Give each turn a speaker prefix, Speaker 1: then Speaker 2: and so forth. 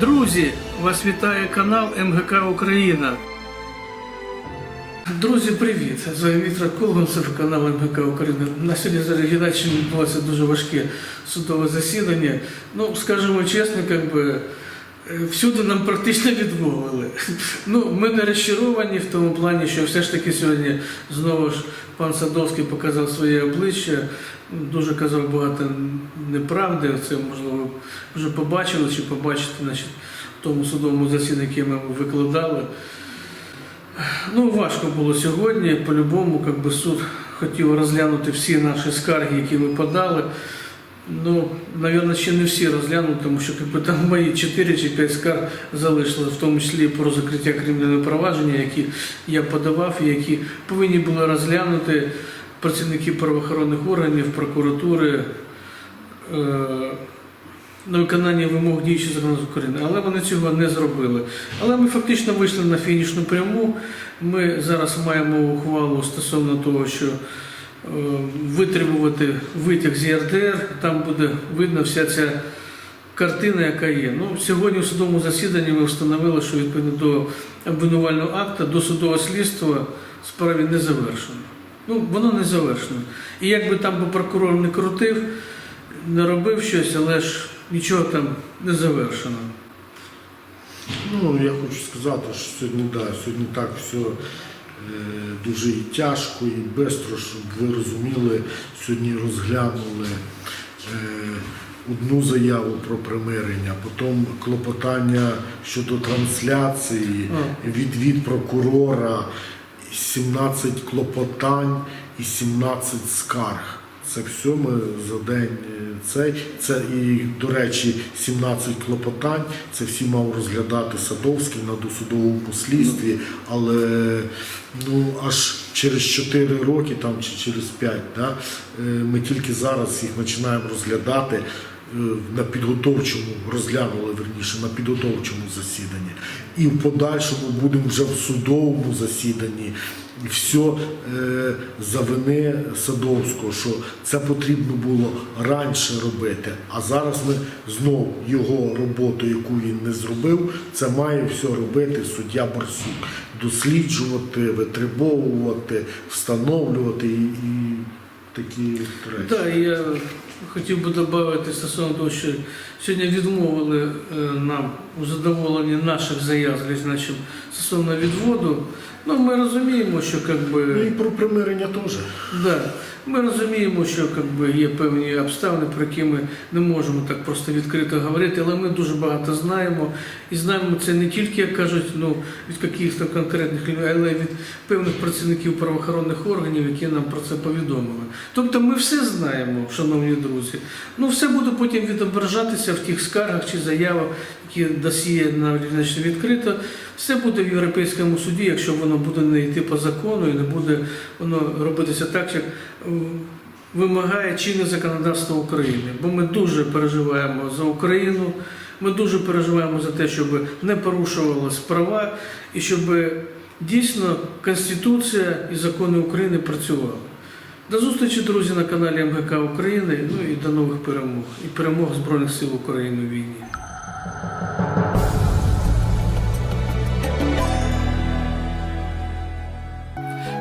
Speaker 1: Друзі, вас вітає канал МГК Україна. Друзі, привіт! З вами Віктор Колгонцев, канал МГК України. На сьогодні за Регіоначчині відбувається дуже важке судове засідання. Ну, скажімо чесно, як би, е, всюди нам практично відмовили. Ну, ми не розчаровані в тому плані, що все ж таки сьогодні знову ж пан Садовський показав своє обличчя, дуже казав багато неправди. Це можливо вже побачили чи побачите значить, в тому судовому засіданні, яке ми викладали. Ну, важко було сьогодні. По-любому, суд хотів розглянути всі наші скарги, які ми подали. Ну, напевно, ще не всі розглянули, тому що якби, там мої 4 чи 5 скарг залишили, в тому числі про закриття кримінального провадження, які я подавав, і які повинні були розглянути працівники правоохоронних органів, прокуратури. Е- на виконання вимог діючого законодавства України, але вони цього не зробили. Але ми фактично вийшли на фінішну пряму. Ми зараз маємо ухвалу стосовно того, що витребувати витяг з ЄРДР, там буде видно вся ця картина, яка є. Ну, сьогодні в судовому засіданні ми встановили, що відповідно до обвинувального акта, до судового слідства справі не завершено. Ну, воно не завершено. І як би там прокурор не крутив, не робив щось, але ж нічого там не завершено.
Speaker 2: Ну, я хочу сказати, що сьогодні, да, сьогодні так все е, дуже і тяжко, і швидко, щоб ви розуміли, сьогодні розглянули е, одну заяву про примирення, потім клопотання щодо трансляції, відвід прокурора, 17 клопотань і 17 скарг. Це все ми за день е, цей. Це і, до речі, 17 клопотань. Це всі мав розглядати Садовський на досудовому слідстві, але ну аж через 4 роки там чи через 5, да, е, ми тільки зараз їх починаємо розглядати. Е, На підготовчому розглянули верніше на підготовчому засіданні, і в подальшому будемо вже в судовому засіданні все е, за вини Садовського, що це потрібно було раніше робити. А зараз ми знову його роботу, яку він не зробив, це має все робити суддя Барсук. Досліджувати, витребовувати, встановлювати і, і такі речі.
Speaker 1: Хотів би додати стосовно того, що сьогодні відмовили е, нам у задоволенні наших заяв, значить, стосовно відводу. Ну, ми розуміємо, що як би.
Speaker 2: Ну і про примирення теж.
Speaker 1: Да. Ми розуміємо, що як би, є певні обставини, про які ми не можемо так просто відкрито говорити, але ми дуже багато знаємо. І знаємо це не тільки, як кажуть, ну, від якихось конкретних людей, але й від певних працівників правоохоронних органів, які нам про це повідомили. Тобто ми все знаємо, шановні друзі. Ну, все буде потім відображатися в тих скаргах чи заявах, які досіє на значить, відкрито. Все буде в Європейському суді, якщо воно буде не йти по закону і не буде воно робитися так, як м, вимагає чинне законодавство України. Бо ми дуже переживаємо за Україну, ми дуже переживаємо за те, щоб не порушувалися права і щоб дійсно Конституція і закони України працювали. До зустрічі, друзі, на каналі МГК України. Ну і до нових перемог і перемог Збройних сил України в війні.